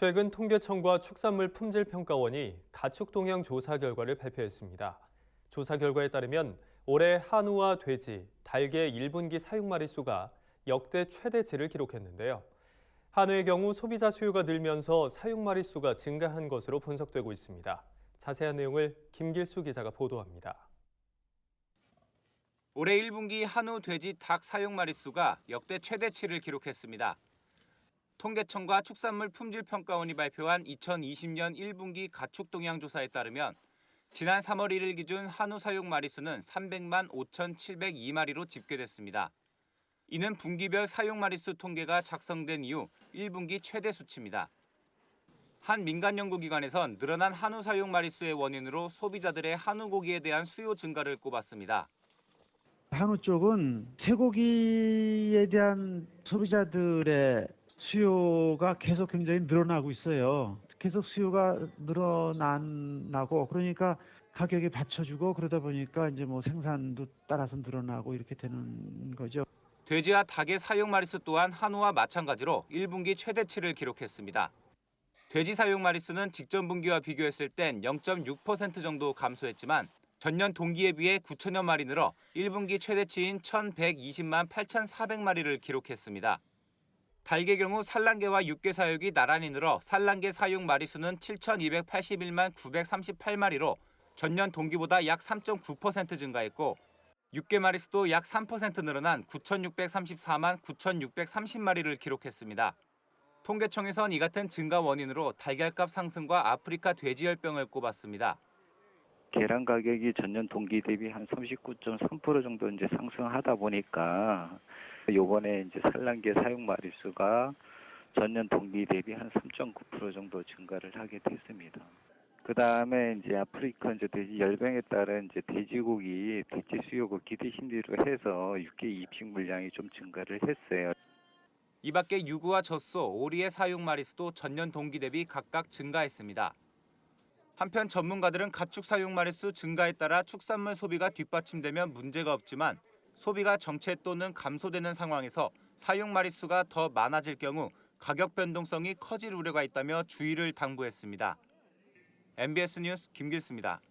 최근 통계청과 축산물 품질평가원이 가축 동향 조사 결과를 발표했습니다. 조사 결과에 따르면 올해 한우와 돼지, 달개 1분기 사육 마리수가 역대 최대치를 기록했는데요. 한우의 경우 소비자 수요가 늘면서 사육 마리수가 증가한 것으로 분석되고 있습니다. 자세한 내용을 김길수 기자가 보도합니다. 올해 1분기 한우, 돼지, 닭 사육 마리수가 역대 최대치를 기록했습니다. 통계청과 축산물 품질평가원이 발표한 2020년 1분기 가축 동향 조사에 따르면 지난 3월 1일 기준 한우 사육 마리수는 300만 5,702마리로 집계됐습니다. 이는 분기별 사육 마리수 통계가 작성된 이후 1분기 최대 수치입니다. 한 민간 연구기관에선 늘어난 한우 사육 마리수의 원인으로 소비자들의 한우 고기에 대한 수요 증가를 꼽았습니다. 한우 쪽은 쇠고기에 대한 소비자들의 수요가 계속 굉장히 늘어나고 있어요. 계속 수요가 늘어나고 그러니까 가격이 받쳐주고 그러다 보니까 이제 뭐 생산도 따라서 늘어나고 이렇게 되는 거죠. 돼지와 닭의 사육 마리수 또한 한우와 마찬가지로 1분기 최대치를 기록했습니다. 돼지 사육 마리수는 직전 분기와 비교했을 땐 0.6% 정도 감소했지만 전년 동기에 비해 9천여 마리 늘어 1분기 최대치인 1,120만 8,400마리를 기록했습니다. 닭의 경우 산란계와 육계 사육이 나란히 늘어 산란계 사육 마리수는 7,281만 938마리로 전년 동기보다 약 3.9% 증가했고 육계 마리수도 약 3% 늘어난 9,634만 9,630마리를 기록했습니다. 통계청에선 이 같은 증가 원인으로 달걀값 상승과 아프리카 돼지열병을 꼽았습니다. 계란 가격이 전년 동기 대비 한 39.3% 정도 이제 상승하다 보니까 요번에 이제 산란계 사육 마리수가 전년 동기 대비 한 3.9% 정도 증가를 하게 됐습니다. 그 다음에 이제 아프리카 이제 돼지 열병에 따른 이제 돼지고기 대체 수요가 기대 심리로 해서 육계 입식 물량이 좀 증가를 했어요. 이 밖에 유구와 젖소, 오리의 사육 마리수도 전년 동기 대비 각각 증가했습니다. 한편 전문가들은 가축 사육 마리수 증가에 따라 축산물 소비가 뒷받침되면 문제가 없지만 소비가 정체 또는 감소되는 상황에서 사육 마리수가 더 많아질 경우 가격 변동성이 커질 우려가 있다며 주의를 당부했습니다. MBS 뉴스 김길수입니다.